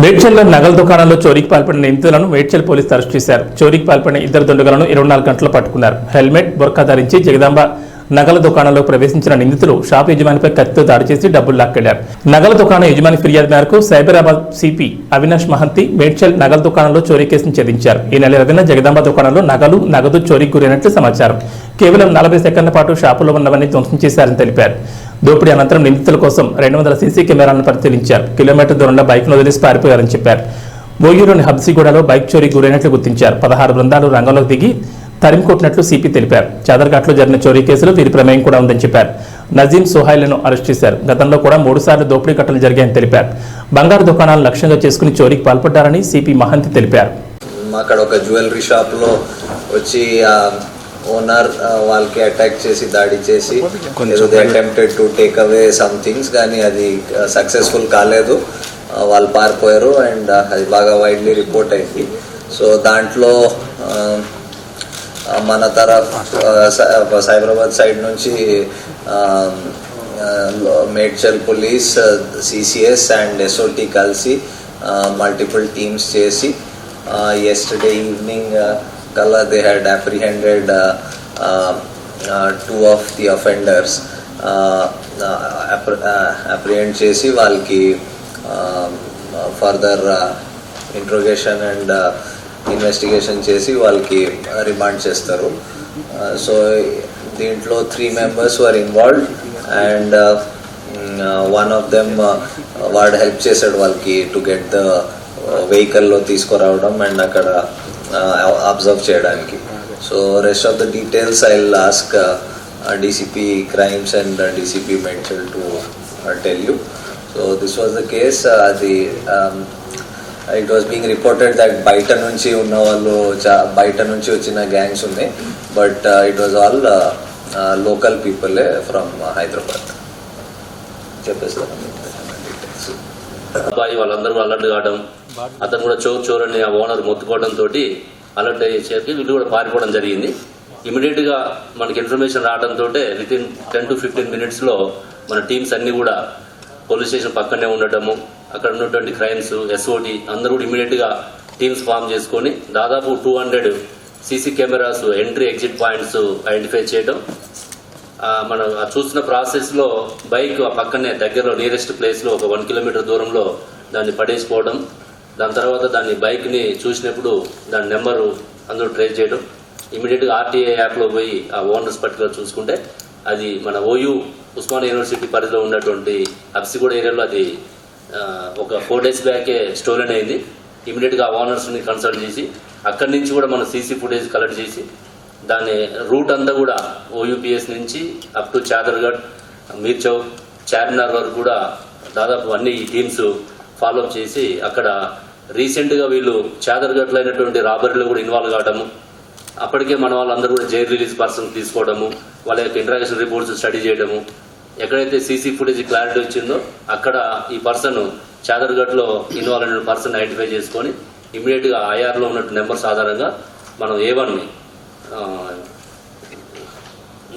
మేడ్చల్లో నగల దుకాణంలో చోరీకి పాల్పడిన నిందితులను మేడ్చల్ పోలీసులు అరెస్ట్ చేశారు. చోరీకి పాల్పడిన ఇద్దరు దుండగులను ఇరవై నాలుగు గంటలు పట్టుకున్నారు. హెల్మెట్ బొర్కా ధరించి జగదాంబ నగల దుకాణంలో ప్రవేశించిన నిందితులు షాప్ యజమానిపై కత్తితో దాడి చేసి డబ్బులు లాక్కెళ్ళారు. నగల దుకాణం యజమాని ఫిర్యాదు మేరకు సైబరాబాద్ సిపి అవినాష్ మహంతి మేడ్చల్ నగల దుకాణంలో చోరీ కేసును ఛేదించారు. ఈ నెల ఇరవైన జగదాంబ దుకాణంలో నగలు నగదు చోరీకి గురైనట్లు సమాచారం. కేవలం నలభై సెకండ్ల పాటు షాపులో ఉన్నవన్నీ ధ్వంసం చేశారని తెలిపారు. దోపిడీ అనంతరం నిందితుల కోసం రెండు వందల సీసీ కెమెరాలను పరిశీలించారు. కిలోమీటర్ దూరంలో బైక్ను వదిలేసి పారిపోయారని చెప్పారు. బోయూరులోని హబ్సిగూడలో బైక్ చోరీ గురైనట్లు గుర్తించారు. పదహారు బృందాలు రంగంలోకి దిగి తరిమి కొట్టినట్లు సిపి తెలిపారు. చాదర్ఘాట్లో జరిగిన చోరీ కేసులో వీరి ప్రమేయం కూడా ఉందని చెప్పారు. నజీం సుహాయిలను అరెస్ట్ చేశారు. గతంలో కూడా మూడు సార్లు దోపిడీ ఘటనలు జరిగాయని తెలిపారు. బంగారు దుకాణాలను లక్ష్యంగా చేసుకుని చోరీకి పాల్పడ్డారని సిపి మహంతి తెలిపారు. అక్కడ ఒక జ్యువెలరీ షాప్లో వచ్చి ఓనర్ వాళ్ళకి అటాక్ చేసి దాడి చేసి ఏదో attempted to take away some things కానీ అది సక్సెస్ఫుల్ కాలేదు. వాళ్ళు పారిపోయారు అండ్ అది బాగా వైడ్లీ రిపోర్ట్ అయింది. సో దాంట్లో మన తరఫ్ సైబరాబాద్ సైడ్ నుంచి Medchal police CCS and SOT కలిసి మల్టిపుల్ టీమ్స్ చేసి ఎస్టర్డే ఈవినింగ్ కల్లా they had apprehended two of the offenders apprehend చేసి వాళ్ళకి ఫర్దర్ ఇంట్రోగేషన్ అండ్ ఇన్వెస్టిగేషన్ చేసి వాళ్ళకి రిమాండ్ చేస్తారు. సో దీంట్లో three members are involved and one of them వాడు హెల్ప్ చేశాడు వాళ్ళకి టు గెట్ ద వెహికల్లో తీసుకురావడం అండ్ అక్కడ అబ్జర్వ్ చేయడానికి so rest of the details I లాస్క్ ask DCP crimes and DCP mention to tell you so this was the case అది it was being reported that బయట నుంచి ఉన్న వాళ్ళు బయట నుంచి వచ్చిన గ్యాంగ్స్ ఉన్నాయి. But it was all local పీపులే from Hyderabad చెప్పేస్తాను. అబ్బాయి వాళ్ళందరూ అలర్ట్ కావడం అతను కూడా చోర్ చోర్ అని ఆ ఓనర్ మొత్తుకోవడం తోటి అలర్ట్ అయ్యేసరికి వీళ్ళు కూడా పారిపోవడం జరిగింది. ఇమీడియట్గా మనకి ఇన్ఫర్మేషన్ రావడంతో with in ten to fifteen మినిట్స్లో మన టీమ్స్ అన్ని కూడా పోలీస్ స్టేషన్ పక్కనే ఉండటము అక్కడ ఉన్నటువంటి క్రైమ్స్ ఎస్ఓటి అందరూ కూడా ఇమీడియట్గా టీమ్స్ ఫామ్ చేసుకొని దాదాపు two hundred CC cameras entry exit points identify చేయడం మనం చూసిన ప్రాసెస్లో ప్రాసెస్లో బైక్ ఆ పక్కనే దగ్గరలో నియరెస్ట్ ప్లేస్లో ఒక వన్ కిలోమీటర్ దూరంలో దాన్ని పడేసిపోవడం దాని తర్వాత దాన్ని బైక్ని చూసినప్పుడు దాని నెంబరు అందరూ ట్రేస్ చేయడం. ఇమీడియట్గా ఆర్టీఏ యాప్లో పోయి ఆ ఓనర్స్ పర్టికులర్ చూసుకుంటే అది మన ఓయూ ఉస్మాన్ యూనివర్సిటీ పరిధిలో ఉన్నటువంటి అప్సిగూడ ఏరియాలో అది ఒక ఫోర్ డేస్ బ్యాకే స్టోలెన్ అయింది. ఇమీడియట్గా ఓనర్స్ని కన్సల్ట్ చేసి అక్కడి నుంచి కూడా మనం సీసీ ఫుటేజ్ కలెక్ట్ చేసి దాని రూట్ అంతా కూడా ఓయూపీఎస్ నుంచి అప్ టు చాదర్గఢ్ మీర్ చౌక్ చార్మినార్ వరకు కూడా దాదాపు అన్ని టీమ్స్ ఫాలో చేసి అక్కడ రీసెంట్గా వీళ్ళు చాదర్గఢ్లో అయినటువంటి రాబరీలో కూడా ఇన్వాల్వ్ కావడము. అప్పటికే మన వాళ్ళందరూ కూడా జైలు రిలీజ్ పర్సన్ తీసుకోవడము వాళ్ళ యొక్క ఇంటరాక్షన్ రిపోర్ట్స్ స్టడీ చేయడము. ఎక్కడైతే సీసీ ఫుటేజ్ క్లారిటీ వచ్చిందో అక్కడ ఈ పర్సన్ చాదర్గఢ్లో ఇన్వాల్వ్ అయిన పర్సన్ ఐడెంటిఫై చేసుకొని ఇమీడియట్గా ఐఆర్లో ఉన్నట్టు నెంబర్స్ ఆధారంగా మనం ఏ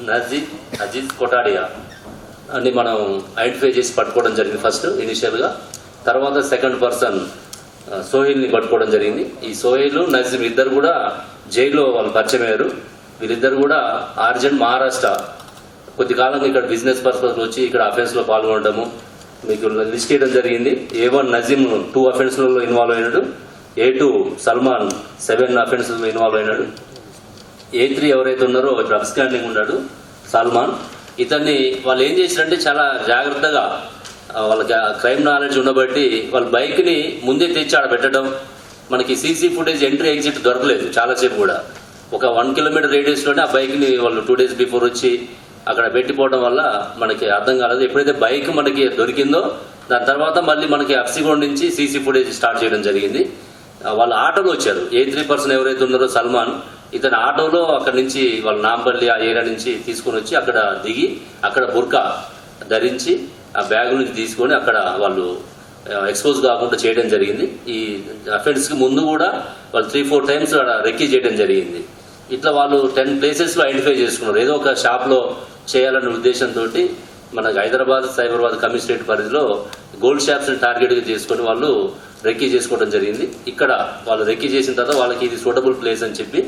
నజీద్ అజీజ్ కొటాడియా అని మనం ఐడెంటిఫై చేసి పట్టుకోవడం జరిగింది ఫస్ట్ ఇనిషియల్గా తర్వాత సెకండ్ పర్సన్ సోహిల్ని పట్టుకోవడం జరిగింది. ఈ సోహిల్ నజీమ్ ఇద్దరు కూడా జైల్లో వాళ్ళు పరిచయం అయ్యారు. వీళ్ళిద్దరు కూడా ఆర్జెంట్ మహారాష్ట్ర. కొద్ది కాలంగా ఇక్కడ బిజినెస్ పర్పస్ వచ్చి ఇక్కడ అఫెన్స్లో పాల్గొనడము మీకు లిస్ట్ చేయడం జరిగింది. ఏ వన్ నజీమ్ టూ అఫెన్స్లలో ఇన్వాల్వ్ అయినాడు. ఏ టూ సల్మాన్ సెవెన్ అఫెన్స్లో ఇన్వాల్వ్ అయినాడు. ఏ త్రీ ఎవరైతే ఉన్నారో ఇప్పుడు అబ్స్కాండింగ్ ఉన్నాడు సల్మాన్. ఇతన్ని వాళ్ళు ఏం చేశారంటే చాలా జాగ్రత్తగా వాళ్ళకి క్రైమ్ నాలెడ్జ్ ఉండబట్టి వాళ్ళ బైక్ని ముందే తెచ్చి ఆడ పెట్టడం. మనకి సీసీ ఫుటేజ్ ఎంట్రీ ఎగ్జిట్ దొరకలేదు చాలాసేపు కూడా. ఒక వన్ కిలోమీటర్ రేడియస్లోనే ఆ బైక్ని వాళ్ళు టూ డేస్ బిఫోర్ వచ్చి అక్కడ పెట్టిపోవడం వల్ల మనకి అర్థం కాలేదు. ఎప్పుడైతే బైక్ మనకి దొరికిందో దాని తర్వాత మళ్ళీ మనకి అప్సిగోడ్ నుంచి సీసీ ఫుటేజ్ స్టార్ట్ చేయడం జరిగింది. వాళ్ళు ఆటోలో వచ్చారు. ఏ త్రీ పర్సన్ ఎవరైతే ఉన్నారో సల్మాన్. ఇతను ఆటోలో అక్కడ నుంచి వాళ్ళ నాంపల్లి ఆ ఏరియా నుంచి తీసుకొని వచ్చి అక్కడ దిగి అక్కడ బుర్కా ధరించి ఆ బ్యాగ్ నుంచి తీసుకొని అక్కడ వాళ్ళు ఎక్స్పోజ్ కాకుండా చేయడం జరిగింది. ఈ అఫెన్స్కి ముందు కూడా వాళ్ళు త్రీ ఫోర్ టైమ్స్ అక్కడ రెక్కీ చేయడం జరిగింది. ఇట్లా వాళ్ళు టెన్ ప్లేసెస్లో ఐడెంటిఫై చేసుకున్నారు. ఏదో ఒక షాప్లో చేయాలనే ఉద్దేశంతో మనకు హైదరాబాద్ సైబరాబాద్ కమిషనరేట్ పరిధిలో గోల్డ్ షాప్స్ని టార్గెట్గా చేసుకొని వాళ్ళు రెక్కీ చేసుకోవడం జరిగింది. ఇక్కడ వాళ్ళు రెక్కీ చేసిన తర్వాత వాళ్ళకి ఇది సూటబుల్ ప్లేస్ అని చెప్పి